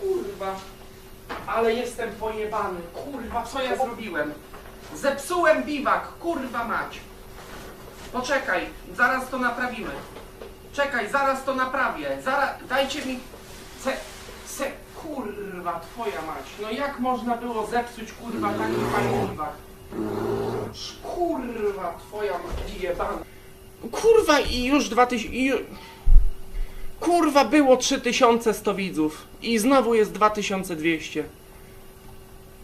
kurwa. Ale jestem pojebany. Kurwa, co ja zrobiłem? Zepsułem biwak, kurwa mać. Poczekaj, zaraz to naprawimy. Czekaj, zaraz to naprawię. Zaraz, dajcie mi... Se, se, kurwa, twoja mać. No jak można było zepsuć, kurwa, taki fajny biwak? Kurwa, twoja mać, jebana. Kurwa, i już 2000... I... Kurwa, było 3100 widzów. I znowu jest 2200.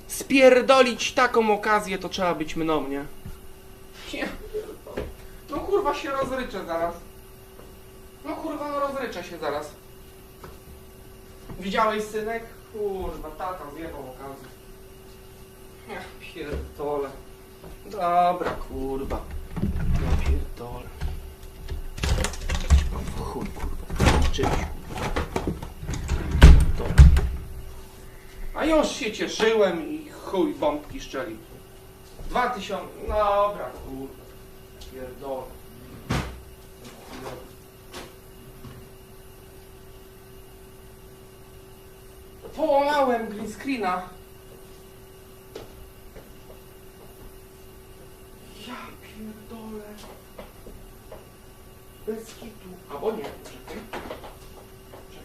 Spierdolić taką okazję to trzeba być mną, nie? No kurwa się rozryczę zaraz. No kurwa, no rozryczę się zaraz. Widziałeś synek? Kurwa, tata zjebał okazję. Ja pierdolę. Dobra, kurwa. Ja pierdolę. Chuj, Czymś. Dobra. A już się cieszyłem i chuj bombki szczelił. Dwa tysiące. Dobra, kurwa. Pierdolę. Połamałem green screena. Ja pierdolę. Bez hitu. Albo nie, czekaj.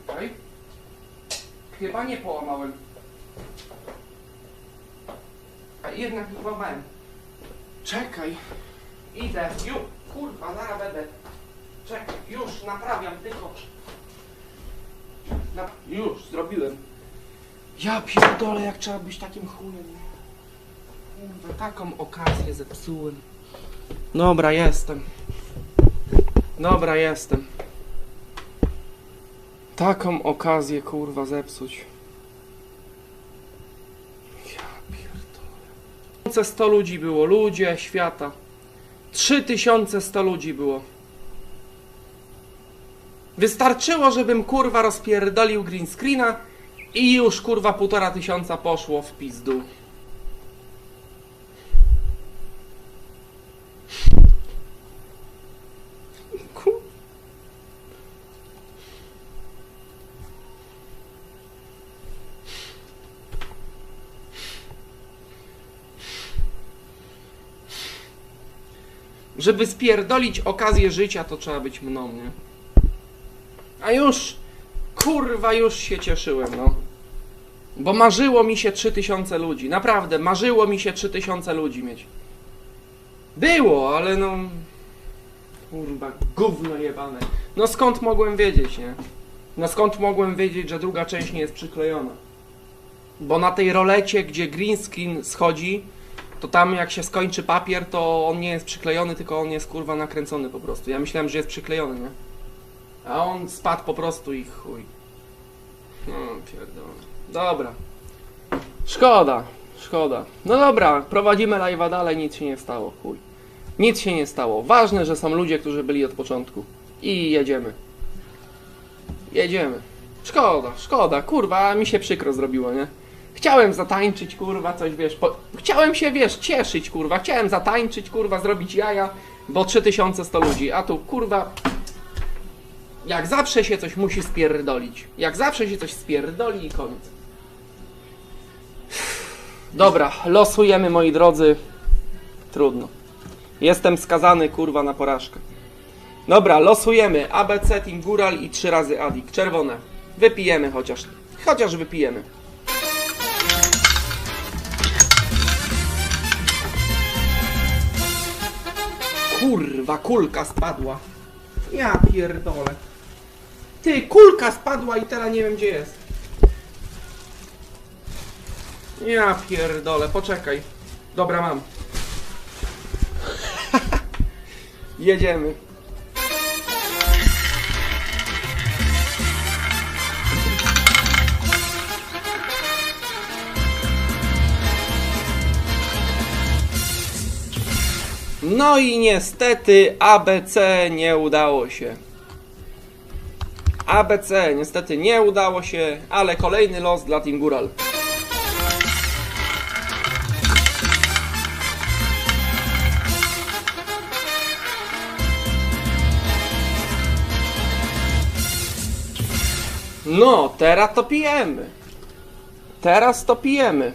Czekaj. Chyba nie połamałem. A jednak nie połamałem. Czekaj. Idę. Już. Kurwa, zaraz będę. Czekaj, już naprawiam tylko. Na... Już, zrobiłem. Ja pierdolę, jak trzeba być takim chujem. Kurwa, taką okazję zepsułem. Dobra, jestem. Dobra, jestem. Taką okazję, kurwa, zepsuć. Ja pierdolę. 100 ludzi było, ludzie świata. 3100 ludzi było. Wystarczyło, żebym kurwa rozpierdolił green screena i już kurwa półtora tysiąca poszło w pizdu. Żeby spierdolić okazję życia, to trzeba być mną, nie? A już, kurwa, już się cieszyłem, no. Bo marzyło mi się 3000 ludzi. Naprawdę, marzyło mi się 3000 ludzi mieć. Było, ale no... Kurwa, gówno jebane. No skąd mogłem wiedzieć, nie? No skąd mogłem wiedzieć, że druga część nie jest przyklejona? Bo na tej rolecie, gdzie green screen schodzi, to tam jak się skończy papier, to on nie jest przyklejony, tylko on jest kurwa nakręcony po prostu. Ja myślałem, że jest przyklejony, nie? A on spadł po prostu i chuj. No, pierdolę. Dobra. Szkoda, szkoda. No dobra, prowadzimy live'a dalej, nic się nie stało, chuj. Nic się nie stało. Ważne, że są ludzie, którzy byli od początku. I jedziemy. Jedziemy. Szkoda, szkoda, kurwa, mi się przykro zrobiło, nie? Chciałem zatańczyć, kurwa, coś, wiesz, po... chciałem się, wiesz, cieszyć, kurwa, chciałem zatańczyć, kurwa, zrobić jaja, bo 3100 ludzi, a tu, kurwa, jak zawsze się coś musi spierdolić. Jak zawsze się coś spierdoli i koniec. Dobra, losujemy moi drodzy. Trudno. Jestem skazany kurwa na porażkę. Dobra, losujemy ABC Team Góral i trzy razy Adik. Czerwone. Wypijemy chociaż. Chociaż wypijemy. Kurwa, kulka spadła. Ja pierdolę. Ty, kulka spadła i teraz nie wiem gdzie jest. Ja pierdolę, poczekaj. Dobra, mam. Jedziemy. No i niestety ABC nie udało się. ABC niestety nie udało się, ale kolejny los dla Team Góral. No, teraz to pijemy. Teraz to pijemy.